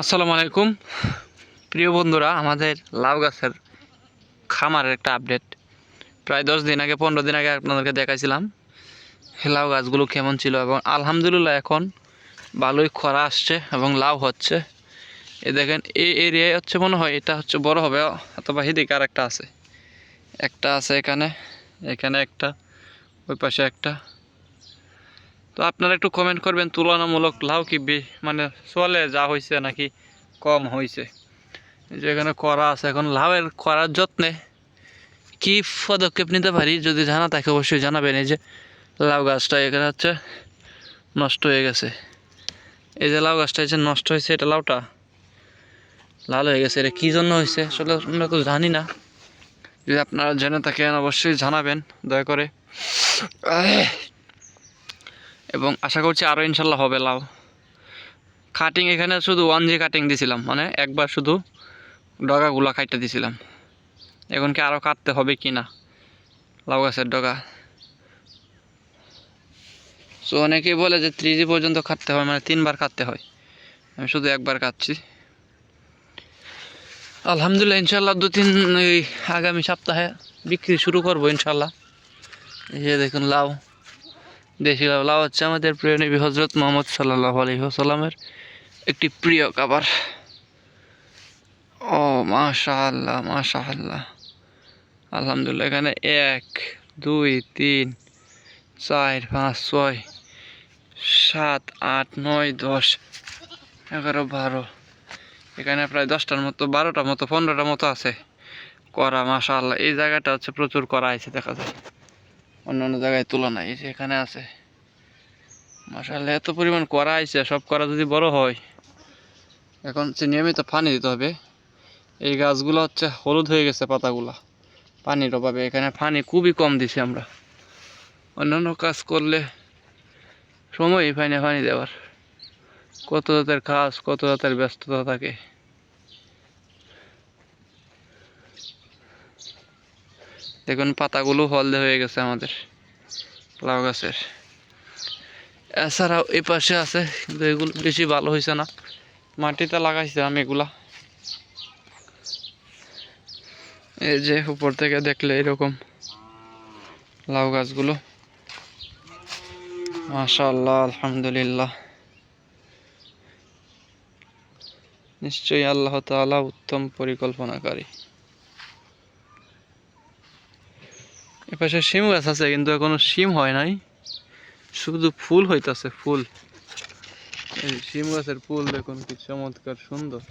আসসালামু আলাইকুম। প্রিয় বন্ধুরা, আমাদের লাউ গাছের খামারের একটা আপডেট প্রায় দশ দিন আগে, পনেরো দিন আগে আপনাদেরকে দেখাইছিলাম লাউ গাছগুলো কেমন ছিল এবং আলহামদুলিল্লাহ এখন ভালোই খরা আসছে এবং লাউ হচ্ছে। এ দেখেন, এই এরিয়ায় হচ্ছে মনে হয় এটা হচ্ছে বড় হবে অথবা হিদিকে আর একটা আছে। একটা আছে এখানে এখানে একটা, ওই পাশে একটা। তো আপনারা একটু কমেন্ট করবেন, তুলনামূলক লাউ কি মানে চলে, যা হয়েছে নাকি কম হয়েছে যেখানে করা আছে, এখন লাউয়ের করার যত্নে কি পদক্ষেপ নিতে পারি যদি জানা থাকে অবশ্যই জানাবেন। এই যে লাউ গাছটা এখানে হচ্ছে নষ্ট হয়ে গেছে। এই যে লাউ গাছটা যে নষ্ট হয়েছে এটা লাউটা লাল হয়ে গেছে। এটা কী জন্য হয়েছে আসলে আমরা তো জানি না। যদি আপনারা জেনে থাকেন, অবশ্যই জানাবেন, দয়া করে। এবং আশা করছি আরও ইনশাল্লাহ হবে লাউ। কাটিং এখানে শুধু ওয়ান জি কাটিং দিছিলাম মানে একবার শুধু ডগাগুলা কাটতে দিছিলাম। এখন কি আরও কাটতে হবে কি না? লাউ গাছের ডগা। সো অনেকেই বলে যে থ্রি জি পর্যন্ত কাটতে হয় মানে তিনবার কাটতে হয়। আমি শুধু একবার কাটছি। আলহামদুলিল্লাহ, ইনশাল্লাহ দু তিন আগামী সপ্তাহে বিক্রি শুরু করব ইনশাল্লাহ। এই দেখুন লাউ। দেশি লাউ হচ্ছে আমাদের প্রিয় নবী হজরত মোহাম্মদ সাল্লাহ আলহিহসাল্লামের একটি প্রিয় খাবার। ও মাশা আল্লাহ মাশা আল্লাহ আলহামদুলিল্লাহ, এখানে এক, দুই, তিন, চার, পাঁচ, ছয়, সাত, আট, নয়, দশ, এগারো, বারো। এখানে প্রায় দশটার মতো, বারোটার মতো, পনেরোটার মতো আছে। করা মাশা আল্লাহ এই জায়গাটা হচ্ছে প্রচুর করা আছে, দেখা যায়। অন্য অন্য জায়গায় তুলনায় যে এখানে আছে। মাসাল্লাহ এত পরিমাণ করা আইছে, সব করা যদি বড় হয়, এখন সে নিয়মিত পানি দিতে হবে। এই গাছগুলো হচ্ছে হলুদ হয়ে গেছে পাতাগুলা, পানির অভাবে, এখানে পানি খুবই কম দিছি আমরা। অন্যান্য কাজ করলে সময়ই পাই না পানি দেওয়ার। কত জাতের কাজ, কত জাতের ব্যস্ততা থাকে। দেখুন পাতাগুলো হলদে হয়ে গেছে আমাদের, লাউ গাছের। এছাড়াও এই পাশে আছে, কিন্তু এগুলো বেশি ভালো হয়েছে না। মাটিতে লাগাইছিলাম এগুলা। এই যে উপর থেকে দেখলে এরকম লাউ গাছগুলো। মাশাআল্লাহ, আলহামদুলিল্লাহ। নিশ্চয়ই আল্লাহ তাআলা উত্তম পরিকল্পনাকারী। এপাশে শিম গাছ আছে, কিন্তু এখনও শিম হয় নাই। শুধু ফুল হইতাছে, ফুল। এই শিম গাছের ফুল দেখুন কি চমৎকার সুন্দর।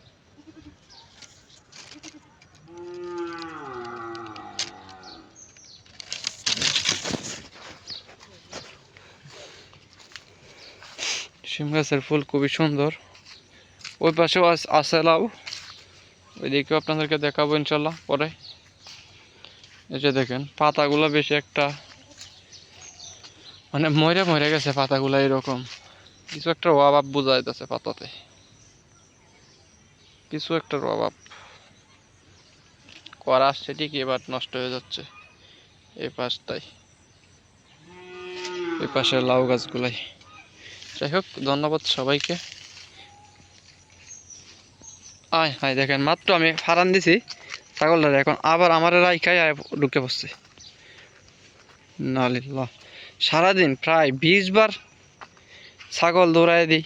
শিম গাছের ফুল খুবই সুন্দর। ওই পাশেও আছে লাউ। ওইদিকেও আপনাদেরকে দেখাবো ইনশাল্লাহ পরে। এই যে দেখেন, পাতাগুলো বেশি একটা মানে মরে মরে গেছে পাতাগুলো এরকম। কিছু একটা অভাব বোঝা যাইতেছে পাতাতে। কিছু একটা অভাব করা আসছে ঠিক এবার নষ্ট হয়ে যাচ্ছে। এই পাশটাই। এই পাশের লাউ গাছগুলাই। যাই হোক, ধন্যবাদ সবাইকে। আয় হায় দেখেন, মাত্র আমি ফারান দিছি। ছাগলটা এখন আবার আমার রাইখাই ঢুকে পড়ছে। সারাদিন প্রায় বিশ বার ছাগল দৌড়াই দিই।